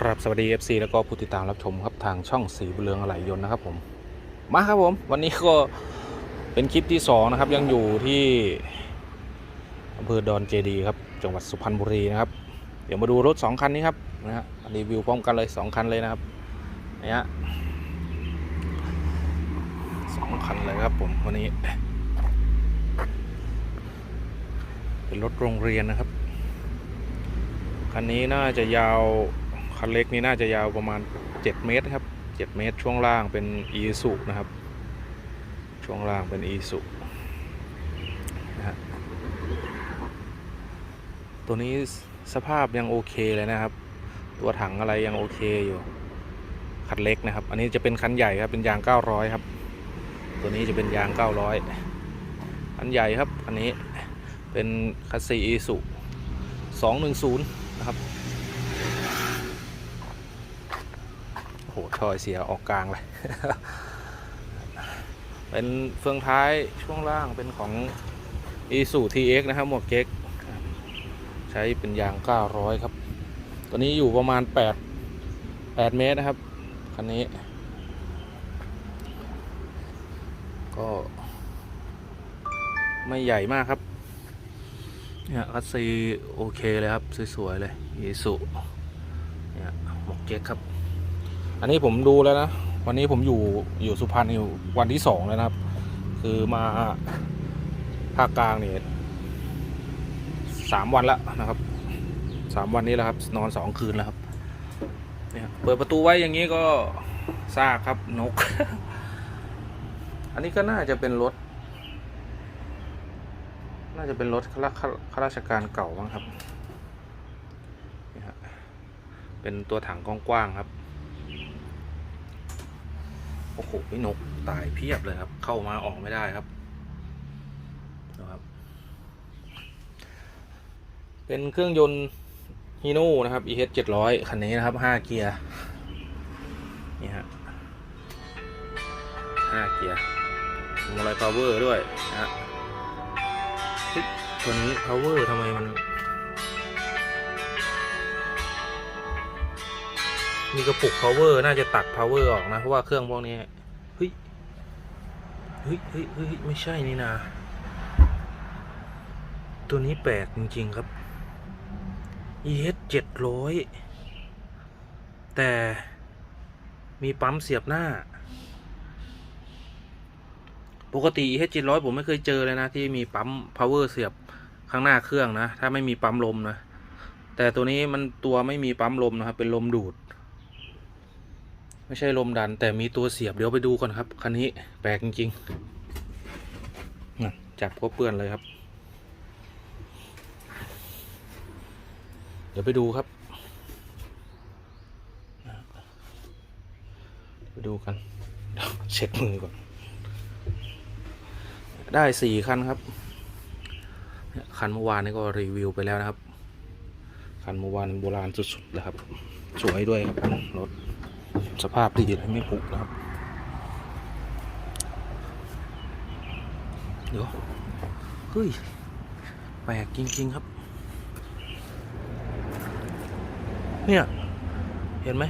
ครับสวัสดี FC แล้วก็ผู้ติดตามรับชมครับทางช่องสีเรืองอะไหลยนต์นะครับผม มาครับผม วันนี้ก็เป็นคลิปที่ 2 นะครับ ยังอยู่ที่อำเภอดอนเจดีครับ จังหวัดสุพรรณบุรีนะครับ เดี๋ยวมาดูรถ 2 คันนี้ครับนะฮะรีวิวพร้อมกันเลย 2 คันเลยนะครับเนี่ยฮะสองคันเลยครับผมวันนี้ เป็นรถโรงเรียนนะครับคันนี้น่าจะยาว คันเล็กนี่น่าจะยาวประมาณ 7 เมตรครับ 7 เมตรช่วงล่างเป็นอีสุนะครับ ช่วงล่างเป็นอีสุนะฮะตัวนี้สภาพยังโอเคเลยนะครับ ตัวถังอะไรยังโอเคอยู่ คันเล็กนะครับ อันนี้จะเป็นคันใหญ่ครับ เป็นยาง 900 ครับ ตัวนี้จะเป็นยาง 900 คันใหญ่ครับ อันนี้เป็นคัสซีอีสุ210 นะครับ โหทอยเสียออกกลางเลย เป็นเฟืองท้ายช่วงล่างเป็นของ i s u TX นะครับ หมวกเก๊ก ใช้เป็นยาง 900 ครับ ตัวนี้อยู่ประมาณ 8 8 เมตรนะครับ คันนี้ ก็ ไม่ใหญ่มากครับ เนี่ยคัสซีโอเคเลยครับ สวย ๆ เลย i s u เนี่ยหมวกเก๊กครับ อันนี้ผมดูแล้วนะ วันนี้ผมอยู่อยู่สุพรรณอยู่วันที่สองแล้วนะครับ คือมาภาคกลางเนี่ยสามวันล้วนะครับสามวันนี้แล้วครับ นอนสองคืนแล้วครับเนี่ยเปิดประตูไว้อย่างนี้ก็ซากครับนก อันนี้ก็น่าจะเป็นรถ น่าจะเป็นรถข้าราข้าราชการเก่าบ้างครับนี่ฮะเป็นตัวถังกว้างๆครับ โอ้โหนกตายเพียบเลยครับ เข้ามาออกไม่ได้ครับนะครับ เป็นเครื่องยนต์ฮีโน่นะครับ EH 700 คันนี้นะครับ5เกียร์ นี่ฮะ5เกียร์มีอะไร power ด้วยนะฮะตัวนี้ power ทำไมมัน มีกระปุก power น่าจะตัด power ออกนะ เพราะว่าเครื่องพวกนี้เฮ้ยเฮ้ยเฮ้ยเฮ้ยไม่ใช่นี่นะตัวนี้แปลกจริง ๆ ครับ EH 700 แต่มีปั๊มเสียบหน้า ปกติ EH 700 ผมไม่เคยเจอเลยนะ ที่มีปั๊ม power เสียบข้างหน้าเครื่องนะ ถ้าไม่มีปั๊มลมนะ แต่ตัวนี้มันตัวไม่มีปั๊มลมนะครับ เป็นลมดูด ไม่ใช่ลมดัน แต่มีตัวเสียบเดี๋ยวไปดูก่อนครับ คันนี้แปลกจริงๆจับก็เปื้อนเลยครับ เดี๋ยวไปดูครับ ไปดูกันเช็ดมือก่อน ได้สี่คันครับ คันเมื่อวานนี้ก็รีวิวไปแล้วนะครับ คันเมื่อวานโบราณสุดๆเลยครับ สวยด้วยครับรถ สภาพดีเลยไม่ผุนะครับ เดี๋ยวเฮ้ย แปลกจริง ๆ ครับ เนี่ย เห็นไหม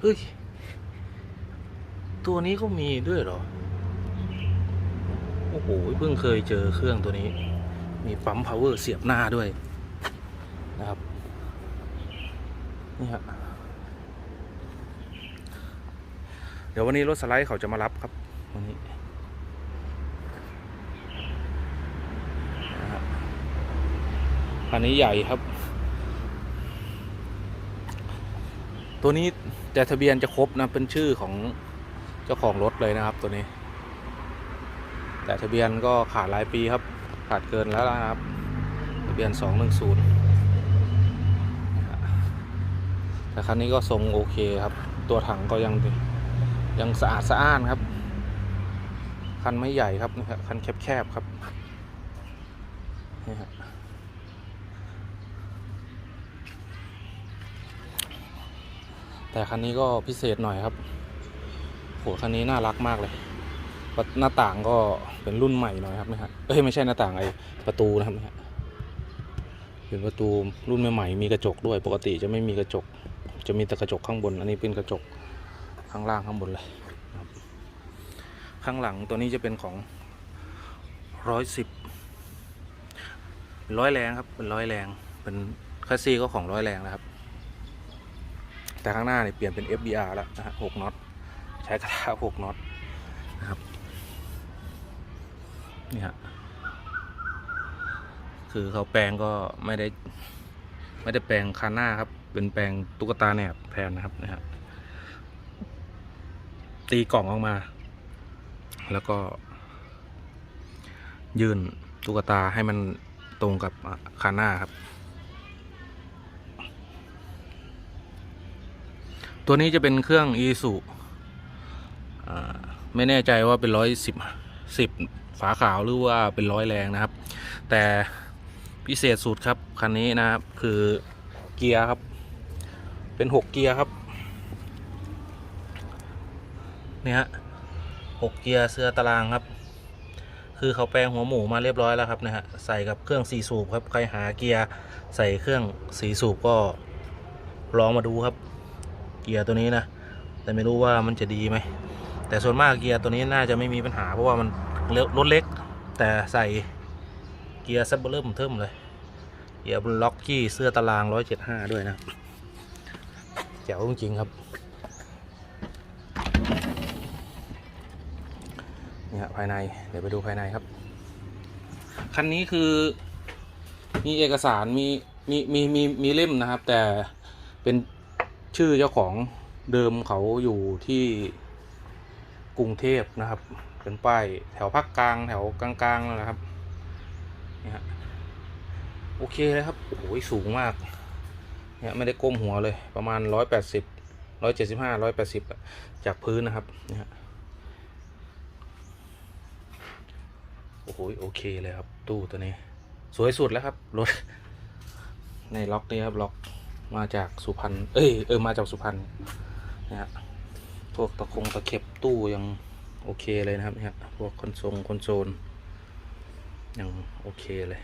เฮ้ย ตัวนี้ก็มีด้วยเหรอ โอ้โห เพิ่งเคยเจอเครื่องตัวนี้ มีปั๊ม power เสียบหน้าด้วยนะครับ นี่ฮะเดี๋ยววันนี้รถสไลด์เขาจะมารับครับวันนี้คันนี้ใหญ่ครับ ตัวนี้แต่ทะเบียนจะครบนะเป็นชื่อของเจ้าของรถเลยนะครับตัวนี้ แต่ทะเบียนก็ขาดหลายปีครับ ขาดเกินแล้วนะครับ ทะเบียน210 แต่คันนี้ก็ทรงโอเคครับ ตัวถังก็ยังยังสะอาดสะอ้านครับ คันไม่ใหญ่ครับนี่ครับคันแคบๆครับนี่ฮะแต่คันนี้ก็พิเศษหน่อยครับโหคันนี้น่ารักมากเลย หน้าต่างก็เป็นรุ่นใหม่หน่อยครับนี่ฮะเอ้ยไม่ใช่หน้าต่างไอประตูนะครับนี่ฮะเป็นประตูรุ่นใหม่ๆมีกระจกด้วยปกติจะไม่มีกระจก จะมีแต่กระจกข้างบน อันนี้เป็นกระจกข้างล่างข้างบนเลยข้างหลังตัวนี้จะเป็นของร้อยสิบร้อยแรงครับเป็นร้อยแรงเป็นคัสซี่ก็ของร้อยแรงนะครับ แต่ข้างหน้าเนี่ยเปลี่ยนเป็น FBR แล้วนะฮะหกน็อตใช้กระทะหกน็อตนะครับนี่ฮะคือเขาแปลงก็ไม่ได้ไม่ได้แปลงคานหน้าครับ เป็นแปลงตุ๊กตาแหนบแทนนะครับนะฮะตีกล่องออกมา แล้วก็ ยื่นตุ๊กตาให้มันตรงกับคานหน้าครับ ตัวนี้จะเป็นเครื่องอีสุไม่แน่ใจว่าเป็นร้อยสิบสิบฝาขาวหรือว่าเป็นร้อยแรงนะครับ แต่พิเศษสุดครับ คันนี้นะครับ คือเกียร์ครับ เป็นหกเกียร์ครับเนี่ยฮะหกเกียร์เสื้อตารางครับ คือเขาแปลงหัวหมูมาเรียบร้อยแล้วครับนะฮะใส่กับเครื่องสีสูบครับใครหาเกียร์ใส่เครื่องสีสูบก็ลองมาดูครับ เกียร์ตัวนี้นะแต่ไม่รู้ว่ามันจะดีไหมแต่ส่วนมากเกียร์ตัวนี้น่าจะไม่มีปัญหาเพราะว่ามันเล็กรถเล็ก แต่ใส่เกียร์ซับเบอร์เริ่มเทิมเลยเกียร์ล็อกกี้เสื้อตาราง 175 ด้วยนะ แจ๋วจริงครับนี่ฮะภายในเดี๋ยวไปดูภายในครับ คันนี้คือมีเอกสารมีมีมีมีมีเล่มนะครับ แต่เป็นชื่อเจ้าของเดิมเขาอยู่ที่กรุงเทพนะครับ เป็นป้ายแถวภาคกลางแถวกลางๆนั่นะครับนี่ฮะโอเคเลยครับ โอ้โหสูงมาก เนี่ยไม่ได้ก้มหัวเลยประมาณร้อยแปดสิบร้อยเจ็ดสิบห้าร้อยแปดสิบจากพื้นนะครับเนี่ยฮะโอ้โหโอเคเลยครับ ตู้ตัวนี้ สวยสุดแล้วครับรถในล็อกนี้ครับล็อกมาจากสุพรรณเอ้ยเออมาจากสุพรรณนะฮะพวกตะคงตะเข็บตู้ยังโอเคเลยนะครับเนี่ยพวกคอนโซลคอนโซลยังโอเคเลย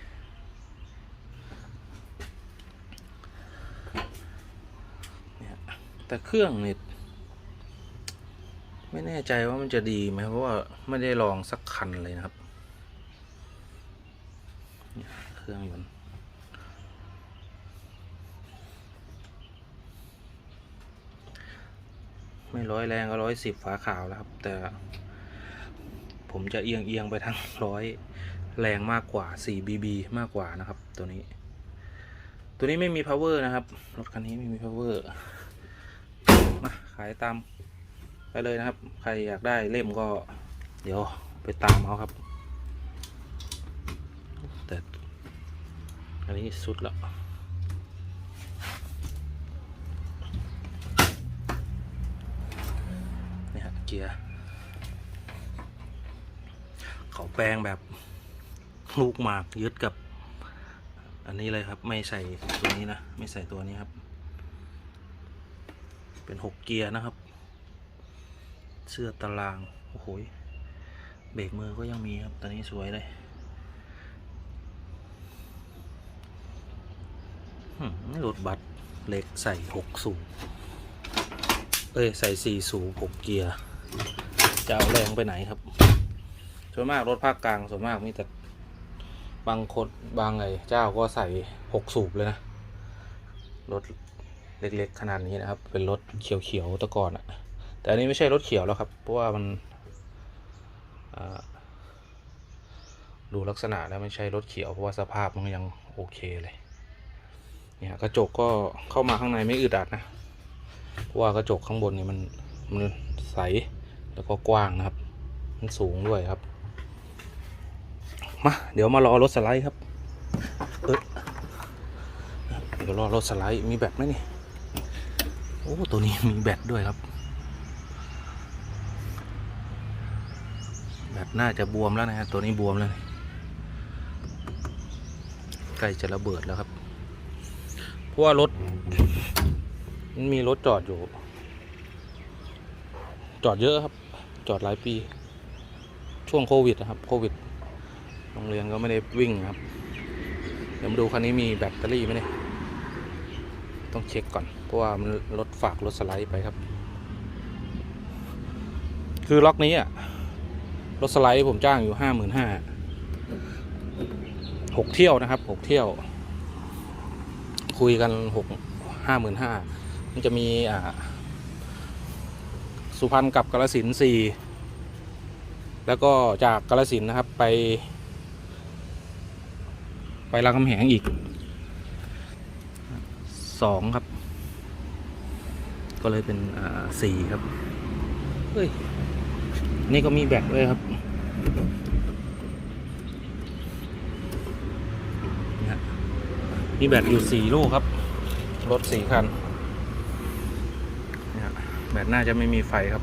แต่เครื่องนี่ไม่แน่ใจว่ามันจะดีไหมเพราะว่าไม่ได้ลองสักคันเลยนะครับ เครื่องยนต์ไม่ร้อยแรงก็ร้อยสิบฝาขาวแล้วครับ แต่ ผมจะเอียงเอียงไปทางร้อยแรงมากกว่า 4 BB มากกว่านะครับ ตัวนี้ ตัวนี้ไม่มี power นะครับ รถคันนี้ไม่มี power ขายตามไปเลยนะครับ ใครอยากได้เล่มก็ เดี๋ยวไปตามเอาครับ แต่อันนี้สุดแล้วเนี่ยฮะเกียร์เขาแปลงแบบลูกหมากยึดกับ อันนี้เลยครับไม่ใส่ตัวนี้นะ ไม่ใส่ตัวนี้ครับ เป็นหกเกียร์นะครับ เสื้อตาราง โอ้โหเบรกมือก็ยังมีครับตอนนี้สวยเลยหืมรถบัสเล็กใส่หกสูงเอ้ย ใส่สี่สูบหกเกียร์จะเอาแรงไปไหนครับ ส่วนมากรถภาคกลางส่วนมากมีแต่บางคนบางไงเจ้าก็ใส่หกสูบเลยนะ รถ เล็กๆขนาดนี้นะครับ เป็นรถเขียวๆตะก่อนอะแต่อันนี้ไม่ใช่รถเขียวแล้วครับ เพราะว่ามันดูลักษณะแล้วไม่ใช่รถเขียวเพราะว่าสภาพมันยังโอเคเลยเนี่ยกระจกก็เข้ามาข้างในไม่อึดอัดนะเพราะว่ากระจกข้างบนนี่มันมันใสแล้วก็กว้างนะครับ มันสูงด้วยครับมาเดี๋ยวมารอรถสไลด์ครับเเดี๋ยวรอรถสไลด์มีแบตไหมนี่ โอ้ ตัวนี้มีแบตด้วยครับ แบตน่าจะบวมแล้วนะฮะตัวนี้บวมแล้วใกล้จะระเบิดแล้วครับ เพราะว่ารถมันมีรถจอดอยู่ จอดเยอะครับ จอดหลายปี ช่วงโควิดนะครับ โควิด โรงเรียนก็ไม่ได้วิ่งครับ เดี๋ยวมาดูคันนี้มีแบตเตอรี่ไหมเนี่ย ต้องเช็คก่อน ราะว่ามันรถฝากรถสไลด์ไปครับ คือล็อกนี้อะรถสไลด์ผมจ้างอยู่ห้าหมื่นห้าหกเที่ยวนะครับหกเที่ยว คุยกันหกห้าหมื่นห้ามันจะมีอ่าสุพรรณกับกาลสินสี่แล้วก็จากกาลสินนะครับไป ไปรามคำแหงอีกสองครับ ก็เลยเป็นสี่ครับเฮ้ยนี่ก็มีแบตด้วยครับนะฮะมีแบตอยู่สี่ลูกครับ รถสี่คันนี่ยแบตน่าจะไม่มีไฟครับ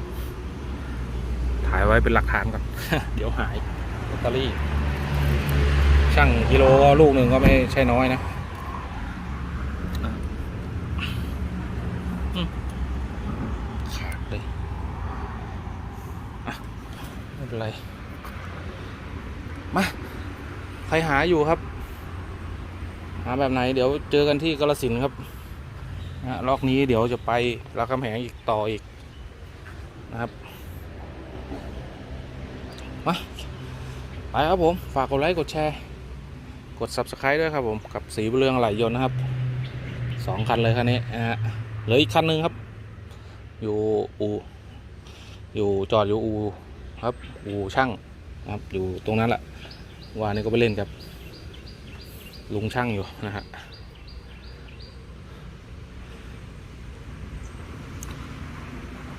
ถ่ายไว้เป็นหลักฐานก่อน เดี๋ยวหายแบตเตอรี่ ช่างกิโลก็ลูกหนึ่งก็ไม่ใช่น้อยนะอืมขาดเลยอะไม่เป็นไร มา ใคร หาอยู่ครับ หาแบบไหนเดี๋ยวเจอกันที่กรสินครับนะฮะล็อกนี้เดี๋ยวจะไปรามคำแหงอีกต่ออีกนะครับมาไปครับผม ฝากกดไลค์กดแชร์ กด subscribe ด้วยครับผม กับสีเรืองไหลยนต์นะครับสองคันเลยคันนี้นะฮะเหลืออีกคันหนึ่งครับ อยู่อูอยู่จอดอยู่อูครับอูช่างนะครับอยู่ตรงนั้นแหละ วานนี้ก็ไปเล่นกับลุงช่างอยู่นะฮะ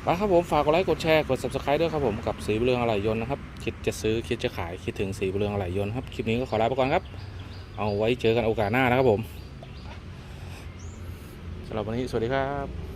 ไปครับผมฝากกดไลค์กดแชร์กด subscribe ด้วยครับผมกับสีเรืองอะไหล่ยนต์นะครับคิดจะซื้อคิดจะขายคิดถึงสีเรืองอะไหล่ยนต์ครับคลิปนี้ก็ขอลาไปก่อนครับ เอาไว้เจอกันโอกาสหน้านะครับผมสำหรับวันนี้สวัสดีครับ